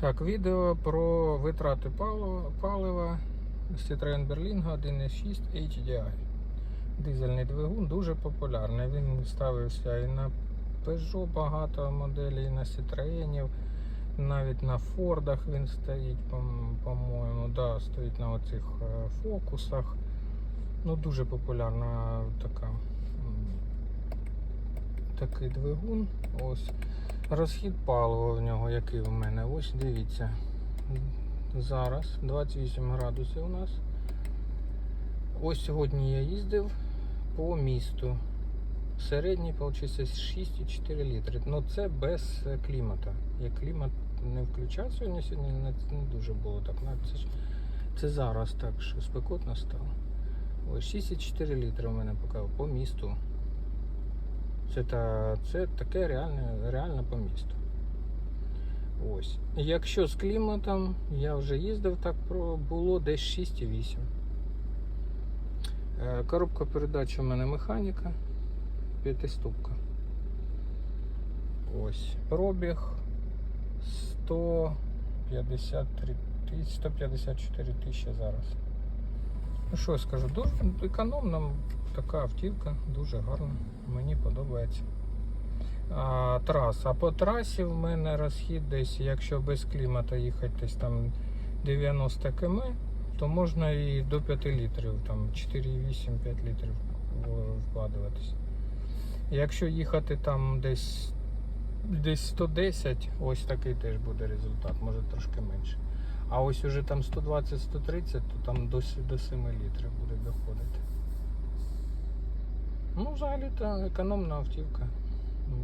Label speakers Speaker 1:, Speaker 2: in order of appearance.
Speaker 1: Так, відео про витрати палива, палива Citroen Berlingo 1.6 HDI. Дизельний двигун дуже популярний. Він ставився і на Peugeot багато моделей, і на Citroenів, навіть на Фордах він стоїть, по- по-моєму, да, стоїть на оцих е, фокусах. Ну, дуже популярна така, такий двигун. Ось. Розхід палива в нього, який в мене. Ось дивіться. Зараз 28 градусів у нас. Ось сьогодні я їздив по місту. Середній, виходить, 6,4 літри. Ну це без е, клімата. Я клімат не включав сьогодні, сьогодні не, не дуже було так. Ну, Це, це зараз так, що спекотно стало. Ось 6,4 літри у мене поки по місту. Це, та, це таке реальне, реально по місту. Ось. Якщо з кліматом, я вже їздив так було десь 6,8. Е, Коробка передач у мене механіка. П'ятиступка. Ось. Пробіг 153 154 тисячі зараз. Ну що я скажу, дуже економна така автівка, дуже гарна. Мені подобається. А, траса. А по трасі в мене розхід десь, якщо без клімата їхати десь там 90 км, то можна і до 5 літрів, там 4,8-5 літрів вкладуватись. Якщо їхати там десь десь 110, ось такий теж буде результат, може трошки менше. А ось уже там 120-130, то там до, до 7 літрів буде доходити. Ну, взагалі то економна автівка. Ну,